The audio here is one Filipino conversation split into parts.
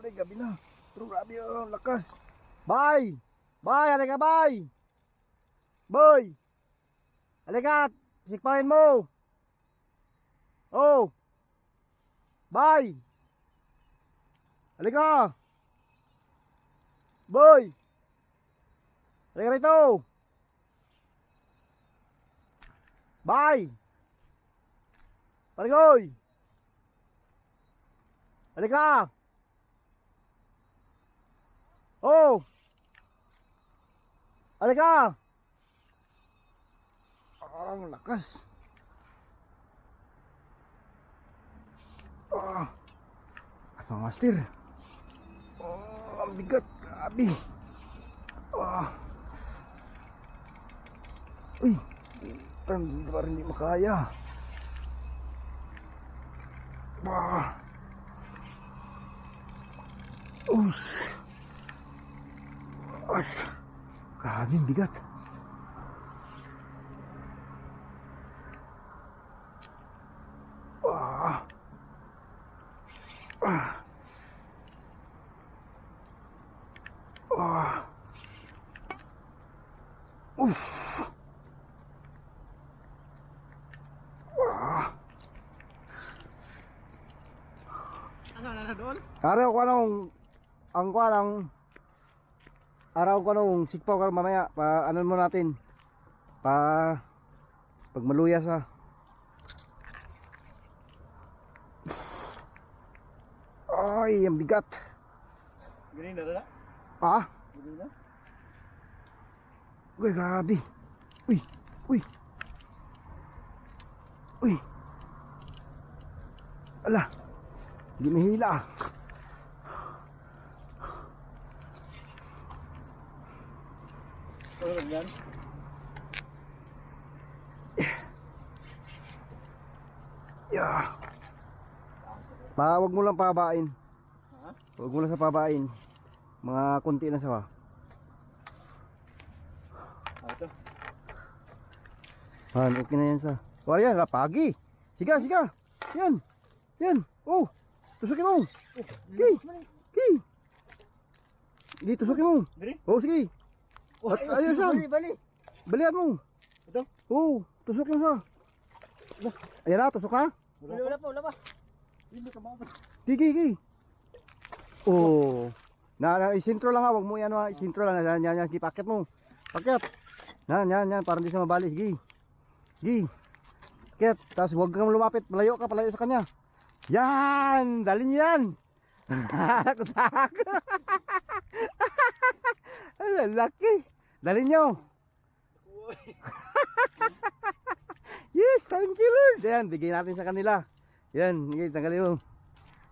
Ay, gabi na. Pero grabe oh, lakas. Bay! Bay, halika bay! Boy! Halika! Sikpahin mo! Oh! Bay! Halika! Boy! Halika rito! Bay! Paligoy! Halika! Oh! Halika! Ah, ang lakas. Ah, Asma Master. oh, ang bigat. Grabe. Ah. Uy, parang hindi pa rin hindi makaya. Ah. Ush. Grabe, ang bigat. Ah. Ah. Ah. Uff. Ah. Ano na doon? Araw ko anong ang kuan ang araw ko anong sikpaw ka mamaya pa ano mo natin pa pag maluyas ha Ay, ang bigat. Ganyan na na? ah Ganyan na? Uy, grabe. Uy, uy. Uy. Ala. Hindi mahila ah. Ano yan? Yeah. pa wag mo lang pabain Ha? wag mo lang sa pabain mga konti na sa Ah, ito. Han, okay na yan sa. Wala yan, rapagi. Siga, siga. Yan. Yan. Oh. Tusukin mo. Gi. Gi. Gi, tusukin mo. Oh, sige. Oh, At ayos yan. Bali, bali. Balian mo. Ito? Oh, tusukin mo sa. Ayan na, tusok na. Wala, wala pa, wala pa. Hindi ka makapag. Gi, gi, gi. Oh. Na, na, isintro lang ha, wag mo yan ha, isintro lang. Yan, yan, yan, Gi, pakit mo. Pakit. Yan, yan, yan, para hindi siya mabali. Sige. Sige. Pakit. Tapos huwag kang lumapit. Malayo ka, palayo sa kanya. Yan! Dali niyo yan! Kutak! Ay, laki! Dali niyo! yes, thank you Lord! Yan, bigay natin sa kanila. Yan, sige, tanggalin mo.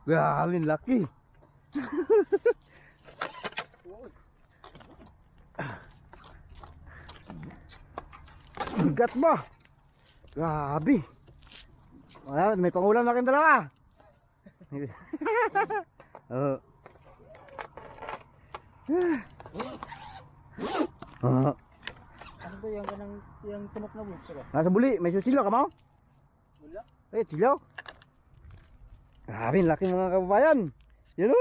Grabe, laki! Bigat ba? Grabe. Wala, may pangulam na kayong dalawa. Oo. Ah, Ano ba yung kanang yung tunok na buhok sila? nasa buli, may susilo ka mo? Wala. Eh, silo. Grabe, laki mga kababayan. Yan o.